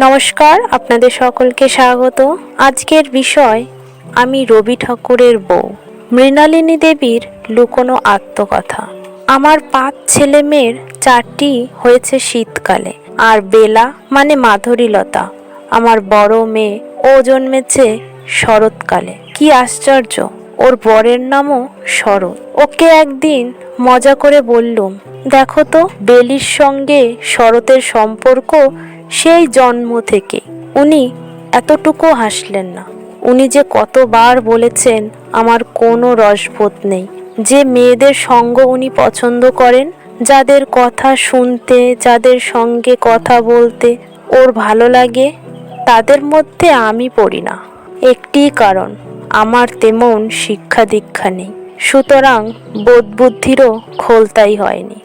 নমস্কার, আপনাদের সকলকে স্বাগত। আজকের বিষয়, আমি রবি ঠাকুরের বউ। মৃণালিনী দেবীর লুকোনো আত্মকথা। আমার পাঁচ ছেলে মেয়ের চারটি হয়েছে শীতকালে। আর বেলা মানে মাধুরীলতা। আমার বড় মেয়ে, ও জন্মেছে শরৎকালে। কি আশ্চর্য, ওর বরের নামও শরৎ। ওকে একদিন মজা করে বললুম, দেখো তো, বেলির সঙ্গে শরতের সম্পর্ক সেই জন্ম থেকে উনি এতটুকু হাসলেন না। উনি যে কতবার বলেছেন, আমার কোনো রসবোধ নেই। যে মেয়েদের সঙ্গ উনি পছন্দ করেন, যাদের কথা শুনতে, যাদের সঙ্গে কথা বলতে ওর ভালো লাগে, তাদের মধ্যে আমি পড়ি না। একটি কারণ, আমার তেমন শিক্ষা দীক্ষা নেই। সুতরাং বোধ বুদ্ধিরও খোলতাই হয়নি।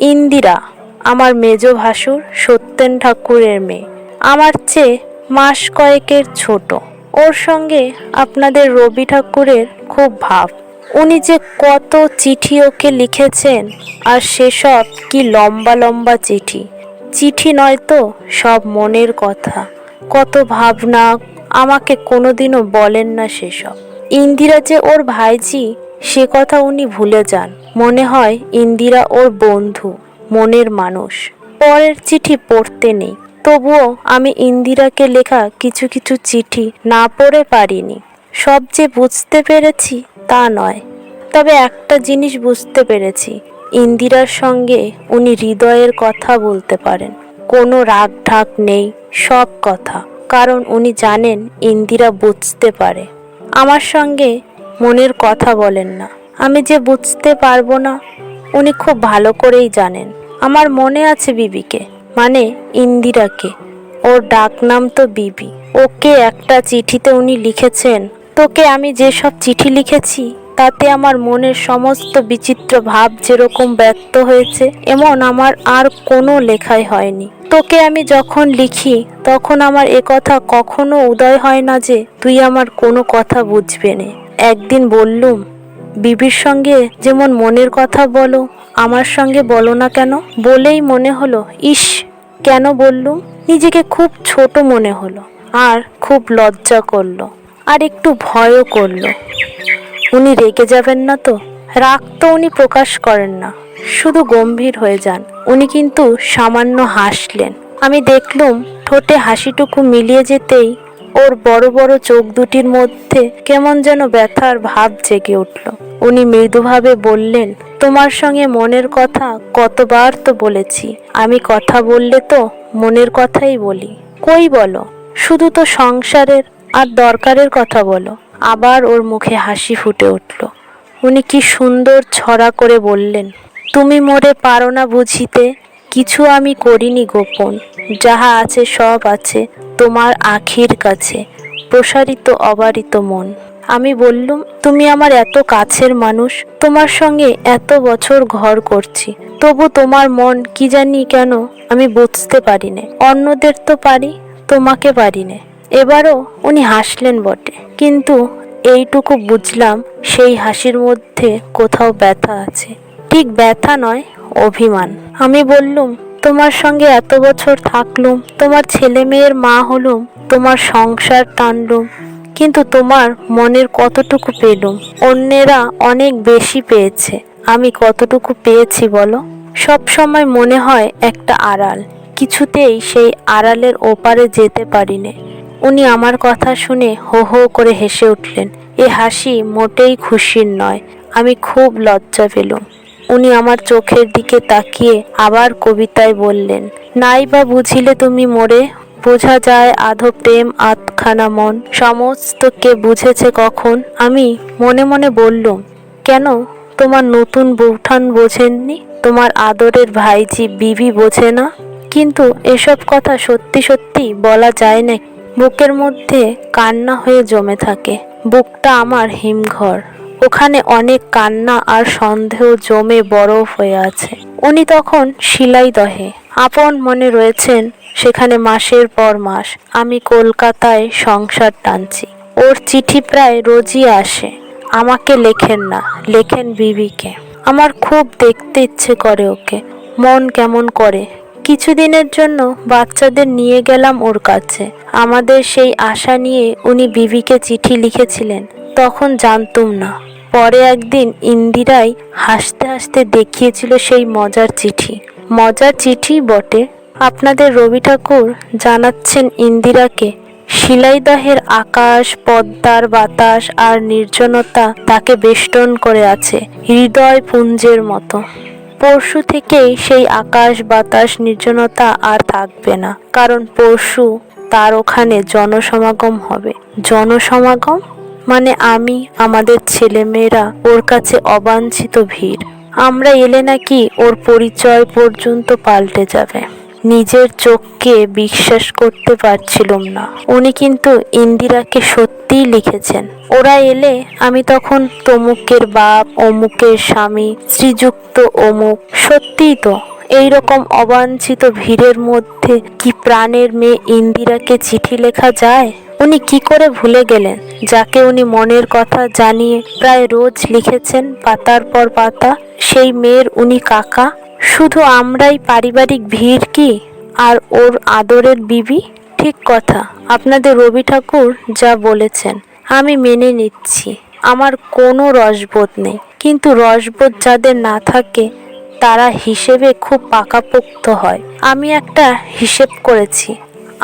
ইন্দিরা আমার মেজ ভাসুর সত্যেন ঠাকুরের মেয়ে। আমার চেয়ে মাস কয়েকের ছোট। ওর সঙ্গে আপনাদের রবি ঠাকুরের খুব ভাব। উনি যে কত চিঠি ওকে লিখেছেন আর সেসব কি লম্বা লম্বা চিঠি। চিঠি নয় তো, সব মনের কথা। কত ভাবনা আমাকে কোনোদিনও বলেন না সেসব। ইন্দিরা যে ওর ভাইজি সে কথা উনি ভুলে যান। মনে হয় ইন্দিরা ওর বন্ধু। মনের মানুষ। পরের চিঠি পড়তে নেই। তবুও আমি ইন্দিরাকে লেখা কিছু কিছু চিঠি না পড়ে পারিনি। সব যে বুঝতে পেরেছি তা নয়। তবে একটা জিনিস বুঝতে পেরেছি। ইন্দিরার সঙ্গে উনি হৃদয়ের কথা বলতে পারেন। কোনো রাগ ঢাক নেই, সব কথা। কারণ উনি জানেন ইন্দিরা বুঝতে পারে। আমার সঙ্গে মনের কথা বলেন না। আমি যে বুঝতে পারব না, উনি খুব ভালো করেই জানেন। আমার মনে আছে বিবিকে মানে ইন্দিরাকে। ওর ডাক নাম তো বিবি। ওকে একটা চিঠিতে উনি লিখেছেন। তোকে আমি যেসব চিঠি লিখেছি, তাতে আমার মনের সমস্ত বিচিত্র ভাব যেরকম ব্যক্ত হয়েছে, এমন আমার আর কোনো লেখাই হয়নি। তোকে আমি যখন লিখি, তখন আমার এ কথা কখনো উদয় হয় না যে, তুই আমার কোনো কথা বুঝবে না। একদিন বললুম বিবির সঙ্গে যেমন মনের কথা বলো, আমার সঙ্গে বলো না কেন? বলেই মনে হলো, ইস, কেন বললুম? নিজেকে খুব ছোট মনে হলো, আর খুব লজ্জা করল, আর একটু ভয়ও করল। উনি রেগে যাবেন না তো? রাগ তো উনি প্রকাশ করেন না, শুধু গম্ভীর হয়ে যান। উনি কিন্তু সামান্য হাসলেন। আমি দেখলুম, ঠোঁটে হাসিটুকু মিলিয়ে যেতেই ওর বড় বড় চোখ দুটির মধ্যে কেমন যেন ব্যথার ভাব জেগে উঠল। উনি মৃদুভাবে বললেন, তোমার সঙ্গে মনের কথা কতবার তো বলেছি। আমি কথা বললে তো মনের কথাই বলি। কই বলো? শুধু তো সংসারের আর দরকারের কথা বলো। আবার ওর মুখে হাসি ফুটে উঠল। উনি কি সুন্দর ছড়া করে বললেন, তুমি মোরে পারো না বুঝিতে। কিছু আমি করিনি গোপন। যাহা আছে সব আছে তোমার আখির কাছে, প্রসারিত অবারিত মন। আমি বললুম, তুমি আমার এত কাছের মানুষ, তোমার সঙ্গে এত বছর ঘর করছি, তবু তোমার মন কি জানি কেন আমি বুঝতে পারি না অন্যদের তো পারি, তোমাকে পারি না এবারও উনি হাসলেন বটে, কিন্তু এইটুকু বুঝলাম সেই হাসির মধ্যে কোথাও ব্যথা আছে। ঠিক ব্যথা নয়, অভিমান। আমি বললুম তোমার সঙ্গে এত বছর থাকলুম, তোমার ছেলে মেয়ের মা হলুম, তোমার সংসার টানলুম, কিন্তু তোমার মনের কতটুকু পেলুম? অন্যেরা অনেক বেশি পেয়েছে, আমি কতটুকু পেয়েছি বলো? সব সময় মনে হয় একটা আড়াল, কিছুতেই সেই আড়ালের ওপারে যেতে পারি নে উনি আমার কথা শুনে হো হো করে হেসে উঠলেন, এ হাসি মোটেই খুশির নয়, আমি খুব লজ্জা পেলুম। উনি আমার চোখের দিকে তাকিয়ে আবার কবিতায় বললেন নাই বা বুঝিলে তুমি মোরে, বোঝা যায় আধো প্রেম আধখানা মন। সমস্ত কে বুঝেছে কখন? আমি মনে মনে বললুম, কেন? তোমার নতুন বৌঠান বোঝেননি? তোমার আদরের ভাইজি বিবি বোঝে না? কিন্তু এসব কথা সত্যি সত্যি বলা যায় না, বুকের মধ্যে কান্না হয়ে জমে থাকে। বুকটা আমার হিমঘর। ওখানে অনেক কান্না আর সন্দেহ জমে বরফ হয়ে আছে। উনি তখন শিলাই দহে। আপন মনে রয়েছেন, সেখানে মাসের পর মাস আমি কলকাতায় সংসার টানছি। ওর চিঠি প্রায় রোজই আসে। আমাকে লেখেন না, লেখেন বিবিকে। আমার খুব দেখতে ইচ্ছে করে ওকে। মন কেমন করে। কিছুদিনের জন্য বাচ্চাদের নিয়ে গেলাম ওর কাছে। আমাদের সেই আশা নিয়ে উনি বিবিকে চিঠি লিখেছিলেন। তখন জানতুম না। পরে একদিন ইন্দিরাই হাসতে হাসতে দেখিয়েছিল সেই মজার চিঠি। মজার চিঠি বটে। আপনাদের রবি ঠাকুর জানাচ্ছেন ইন্দিরাকে, শিলাইদাহের আকাশ, পদ্মার বাতাস আর নির্জনতা তাকে বেষ্টন করে আছে, হৃদয় পুঞ্জের মতো। পরশু থেকেই সেই আকাশ, বাতাস, নির্জনতা আর থাকবে না। কারণ পরশু তার ওখানে জনসমাগম হবে। জনসমাগম? মানে আমি, আমাদের ছেলেমেয়েরা ওর কাছে অবাঞ্ছিত ভিড়। আমরা এলে নাকি ওর পরিচয় পর্যন্ত পাল্টে যাবে। নিজের চোখকে বিশ্বাস করতে পারছিলাম না। উনি কিন্তু ইন্দিরাকে সত্যিই লিখেছেন। ওরা এলে আমি তখন তমুকের বাপ, অমুকের স্বামী, শ্রীযুক্ত অমুক। সত্যিই তো এই রকম অবাঞ্ছিত ভিড়ের মধ্যে কি প্রাণের মেয়ে ইন্দিরাকে চিঠি লেখা যায়? উনি কি করে ভুলে গেলেন? যাকে উনি মনের কথা জানিয়ে প্রায় রোজ লিখেছেন, পাতার পর পাতা, সেই মেয়ের উনি কাকা। শুধু আমরাই পারিবারিক ভিড় কি? আর ওর আদরের বিবি? ঠিক কথা। আপনাদের রবি ঠাকুর যা বলেছেন, আমি মেনে নিচ্ছি। আমার কোনো রসবোধ নেই। কিন্তু রসবোধ যাদের না থাকে, তারা হিসেবে খুব পাকাপোক্ত হয়। আমি একটা হিসেব করেছি।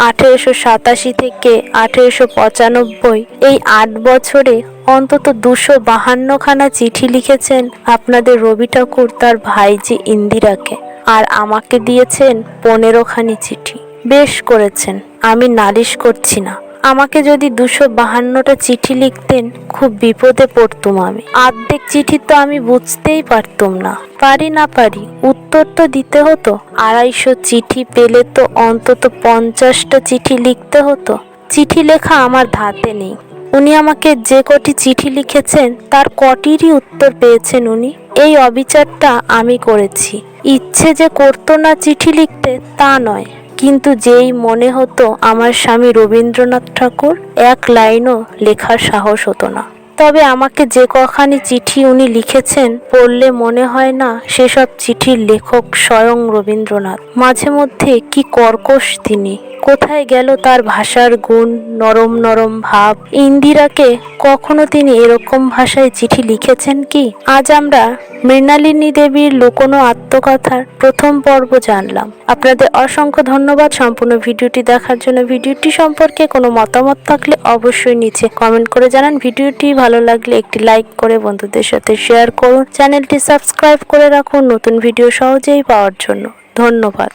আঠেরোশো সাতাশি থেকে আঠেরোশো পঁচানব্বই এই আট বছরে অন্তত দুশো বাহান্নখানা চিঠি লিখেছেন আপনাদের রবি ঠাকুর তার ভাইজি ইন্দিরাকে। আর আমাকে দিয়েছেন পনেরোখানি চিঠি। বেশ করেছেন, আমি নালিশ করছি না। আমাকে যদি দুশো বাহান্নটা চিঠি লিখতেন, খুব বিপদে পড়তুম আমি। আর্ধেক চিঠি তো আমি বুঝতেই পারতুম না। পারি না পারি, উত্তর তো দিতে হতো। আড়াইশো চিঠি পেলে তো অন্তত পঞ্চাশটা চিঠি লিখতে হতো। চিঠি লেখা আমার ধাতে নেই। উনি আমাকে যে কটি চিঠি লিখেছেন, তার কটিরই উত্তর পেয়েছেন উনি। এই অবিচারটা আমি করেছি। ইচ্ছে যে করতো না চিঠি লিখতে, তা নয়। কিন্তু যেই মনে হতো আমার স্বামী রবীন্দ্রনাথ ঠাকুর, এক লাইনও লেখার সাহস হতো না। তবে আমাকে যে কখানি চিঠি উনি লিখেছেন, পড়লে মনে হয় না সেসব চিঠির লেখক স্বয়ং রবীন্দ্রনাথ। মাঝে মধ্যে কি কর্কশ তিনি। কোথায় গেল তার ভাষার গুণ, নরম নরম ভাব? ইন্দিরাকে কখনো তিনি এরকম ভাষায় চিঠি লিখেছেন কি? আজ আমরা মৃণালিনী দেবীর লুকোনো আত্মকথার প্রথম পর্ব জানলাম। আপনাদের অসংখ্য ধন্যবাদ সম্পূর্ণ ভিডিওটি দেখার জন্য। ভিডিওটি সম্পর্কে কোনো মতামত থাকলে অবশ্যই নিচে কমেন্ট করে জানান। ভিডিওটি ভালো লাগলে একটি লাইক করে বন্ধুদের সাথে শেয়ার করুন। চ্যানেলটি সাবস্ক্রাইব করে রাখুন। নতুন ভিডিও সহজেই পাওয়ার জন্য। ধন্যবাদ।